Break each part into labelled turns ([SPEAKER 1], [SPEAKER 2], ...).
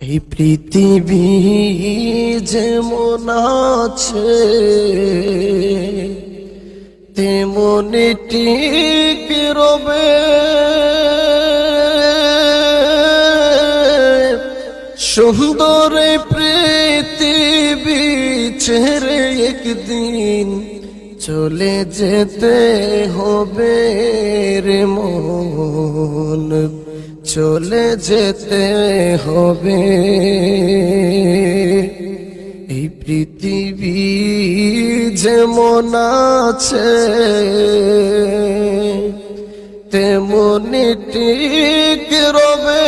[SPEAKER 1] এই পৃথিবী যেমন আছে, তেমনি ঠিক সুন্দর পৃথিবী ছেড়ে একদিন চলে যেতে হবে রে মন। চলে যেতে হবে। এই পৃথিবী যেমন আছে তেমনি ঠিক রবে।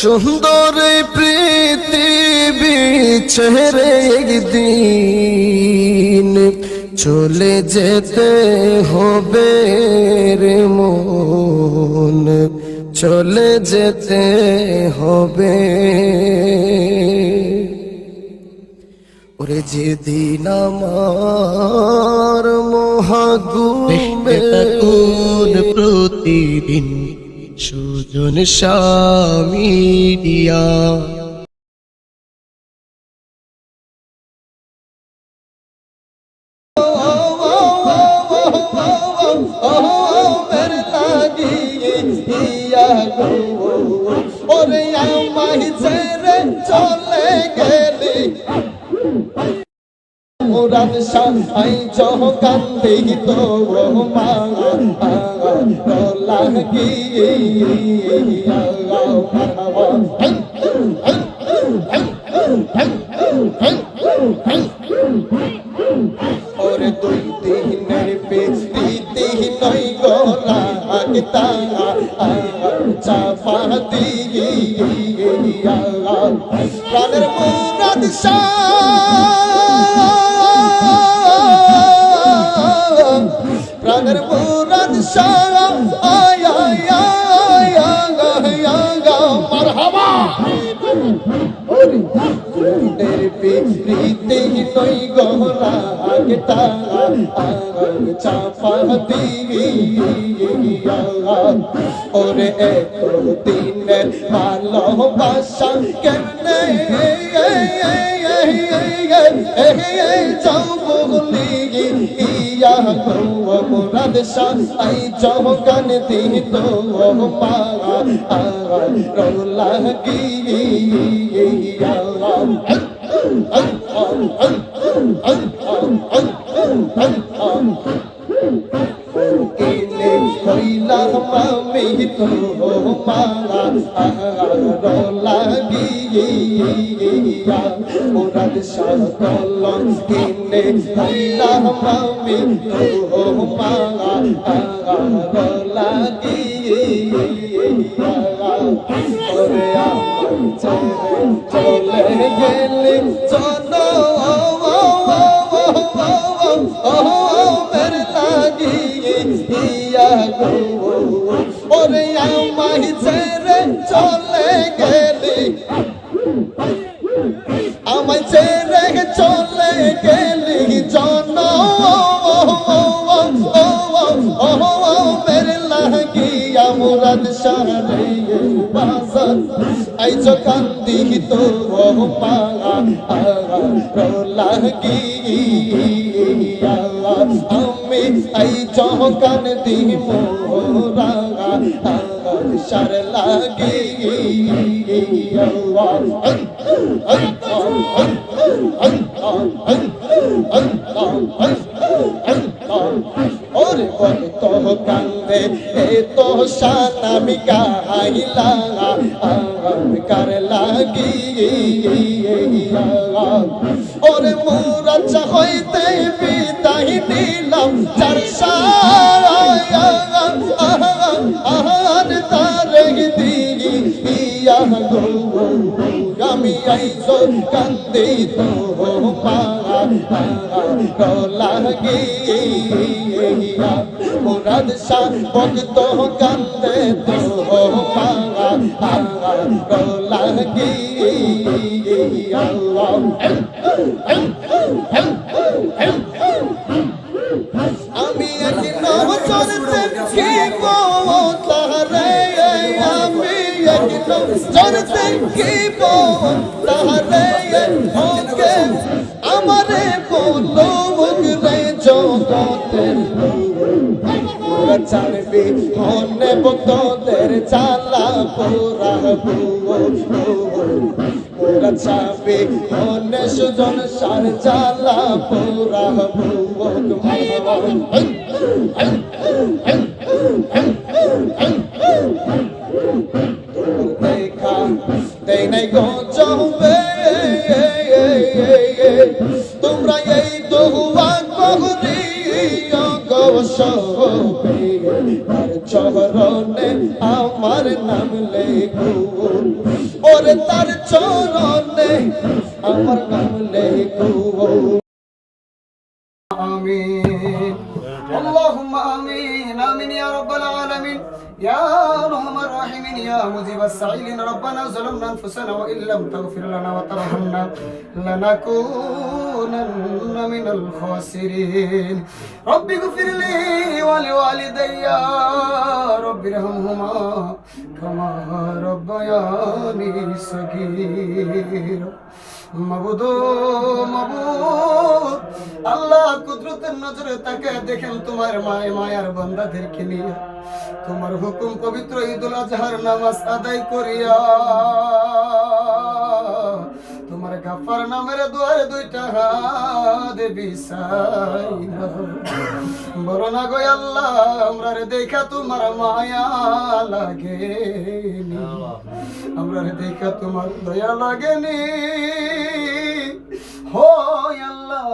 [SPEAKER 1] সুন্দর পৃথিবী ছেড়ে একদিন চলে যেতে হবে রে মন। চলে যেতে হবে। ওরে যেদিন আমার
[SPEAKER 2] থাকুন প্রতিদিন? সুজন মিডিয়া
[SPEAKER 1] ওরে আমায় ছেড়ে চলে গেলি। মুরাদ শাহাই চহকান দেহি তো মা লাগি ওরে দুই দিয়া প্রাণের মুরাদ শাহ। প্রাণের ভালোবাসা কেমনে? যাও বলি ইয়া গো মুরাদ শাহ আই চৌকান দিন তো মা রৌলা গিয়া। মালা লাগিয়া মুরাদ শাহ কলম কিনে কইলাম আমি তো মালা লাগিয়া ওরে আমার চলে গেলি চলো মের লাগি ইয়া গো ওরে আমায় ছেড়ে চলে গেলি? শাহরে বাজার আইছো কান্দি তো পাগা লাগিয়া আমি আইছো কান্দি মোরাগা সার লাগিয়া ওরে বলে তো কান্দে এ গাইলা আমি কার লাগি ওরে মুরাচ্ছা হইতে বিদায় নিলাম চার আহার তারে দিই ইয়া গো, আমি আইসো কান্দি তো লাগিয়া মুরাদ শাহ ভক্ত কান্দে তো লাগিয়া আমি এক নবচরতে কি তারে নজর দেখিব তাহারে ওকে আমারে বলো জগতের পুরা জানবি হনে ভক্তদের চালা পুরা পুরা চাবি হনে সুজন সার চালা পুরা দেখা নাই গো চবে সবে চরণে আমার নাম লেখো। ওরে তার চরণে আমার নাম লেখো।
[SPEAKER 3] العالمين يا أرحم الراحمين يا مجيب السائلين ربنا ظلمنا أنفسنا وإن لم تغفر لنا وترحمنا لنكونن من الخاسرين رب اغفر لي ولوالدي رب ارحمهما كما ربياني صغيرا মাবুদ মাবুদ আল্লাহ কুদরতের নজরে তাকে দেখেন তোমার মায় মায়ার বান্দাদেরকে নিয়ে তোমার হুকুম পবিত্র ঈদুল আজহার নামাজ আদায় করিয়া। তোমার গাফার নামের দুয়ারে দুইটা দেবী বলো না গো আল্লাহ, আমরা রে দেখা তোমার মায়া লাগে আমরা রে দেখা তোমার দয়া লাগেনি। হো আল্লাহ।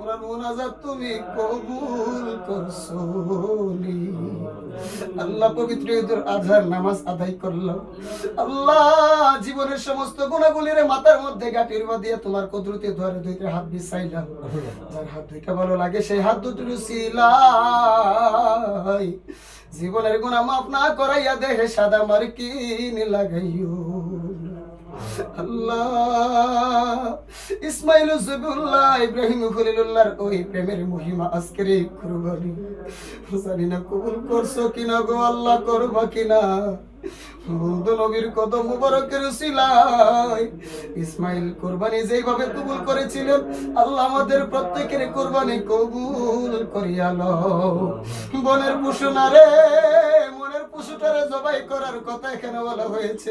[SPEAKER 3] আমরা মোনাজাত তুমি কবুল করছ আল্লাহ পবিত্র ঈদুল আজহার নামাজ আদায় করলাম আল্লাহ জীবনের সমস্ত গুণাগুলির মাথার মধ্যে গাটির দিয়ে তোমার কুদরতি ধরে দুইটা হাত বিছাইলাম। যার হাত দুইটা ভালো লাগে, সেই হাত দুটো সিলাই জীবনের গুণা মাফ না করাইয়া দেহে সাদা মার্কিন লাগাইও। আল্লাহ। ইসমাইল জবিউল্লাহ ইব্রাহিম খলিলুল্লাহর ওই প্রেমের মহিমা আজকের এই কুরবানি। জানি না কবুল করছ কিনা গো? আল্লাহ করবা কিনা? নবীর মুবারকের ইসমাইল কোরবানি যেইভাবে কবুল করেছিলেন, আল্লাহ আমাদের প্রত্যেকের কোরবানি কবুল বনের জবাই করার কথা বলা হয়েছে।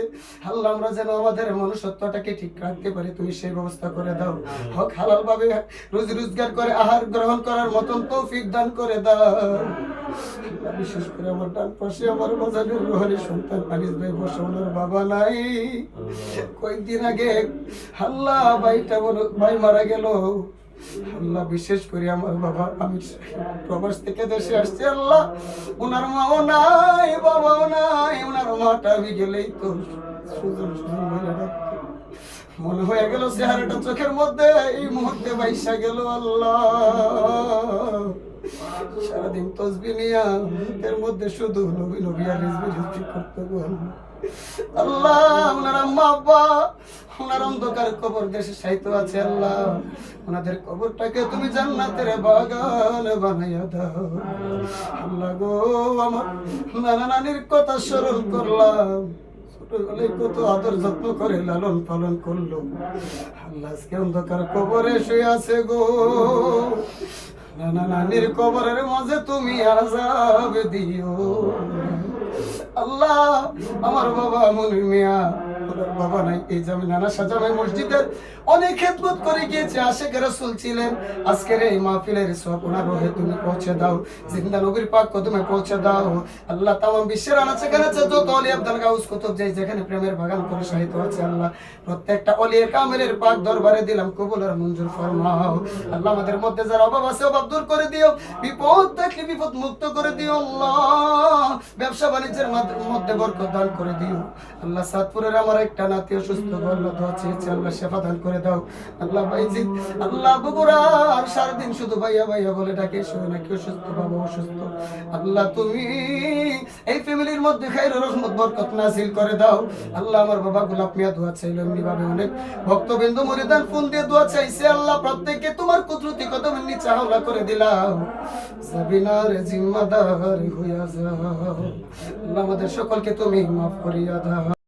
[SPEAKER 3] যেন আমাদের মনুষ্যত্বটাকে ঠিক রাখতে পারি, তুমি সেই ব্যবস্থা করে দাও। হালাল ভাবে রোজ রোজগার করে, আহার গ্রহণ করার মতন তৌফিক দান করে দাও। বিশেষ করে আমার ডান পাশে আমার বাজারের রোহানি সন্তান আনিস ভাই বসে ওনার বাবা নাই। কয়েকদিন আগে আল্লাহ ভাইটা বড় ভাই মারা গেল। আল্লাহ বিশেষ করে আমার বাবা, আমি প্রবাস থেকে দেশে আসছি, আল্লাহ ওনার মাও নাই, বাবাও নাই ওনার মাটা আমি গেলেই তো সুজন সুজন বলে ডাকতো। মনে হয়ে গেল চেহারাটা চোখের মধ্যে, এই মুহূর্তে বাইসা গেল আল্লাহ। সারাদিন তসবি নিয়া এর মধ্যে শুধু নবী নবী আর রিজবি রিজবি করতে আল্লাহ। আল্লাহ, ওনার আম্মা, আব্বা, ওনার অন্ধকার কবর দেশে সাহিত্য আছে আল্লাহ। ওনাদের কবরটাকে তুমি জান্নাতের বাগান বানাইয়া দাও। আল্লাহ গো, আমার নানা নানির কথা স্মরণ করলাম। ছোটবেলায় কত আদর যত্ন করে লালন পালন করল। আল্লাহ আজকে অন্ধকার কবরে শুয়ে আছে গো। নানা নানির কবরের মাঝে তুমি আজাব দিও। আল্লাহ, আমার বাবা মনির মিয়া বাবা নাই, এই যে আমি নানা মসজিদের অনেক খেদমত করে গিয়েছে। ছিলেন, আজকের এই মাহফিলের সব ওনার রোহে তুমি পৌঁছে দাও, জিন্দা পাক পৌঁছে দাও। আল্লাহ বিশ্বের আনাচে যত অলি আব্দুল গাউস কুতুব যেখানে প্রেমের বাগান করে সাহিত্য আছে আল্লাহ, প্রত্যেকটা অলিয়ে কামেলের পাক দরবারে দিলাম কবুল আর মঞ্জুর ফরমাও। আল্লাহ আমাদের মধ্যে যারা অভাব আছে, অভাব দূর করে দিও। বিপদ বিপদ মুক্ত করে দিও আল্লাহ। ব্যবসা বাণিজ্যের মধ্যে বরকত দান করে দিও। আল্লাহ সাতপুরের আমার একটা নাতি অসুস্থ আল্লাহ দোয়া চেয়েছে, আল্লাহ শেফা দান করে দাও। আল্লাহ ভাইজি আল্লাহ বগুড়া সারাদিন শুধু ভাইয়া ভাইয়া বলে ডাকে শুয়ে নাকি অসুস্থ, বাবা অসুস্থ। আল্লাহ তুমি এই ফ্যামিলির মধ্যে খাইর রহমত, বরকত নাসিল করে দাও। আল্লাহ আমার বাবা গোলাপ মিয়া, দোয়া চাইলো এমনি ভাবে অনেক। ভক্তবৃন্দ মরিদান ফোন দিয়ে দোয়া চাইছে, আল্লাহ প্রত্যেককে তোমার কুদরতি কদমের নিচে হাওলা করে দিলাম সাবিনার জিম্মাদার হইয়া যাও। আমাদের সকলকে তুমি মাফ করিয়া দাও।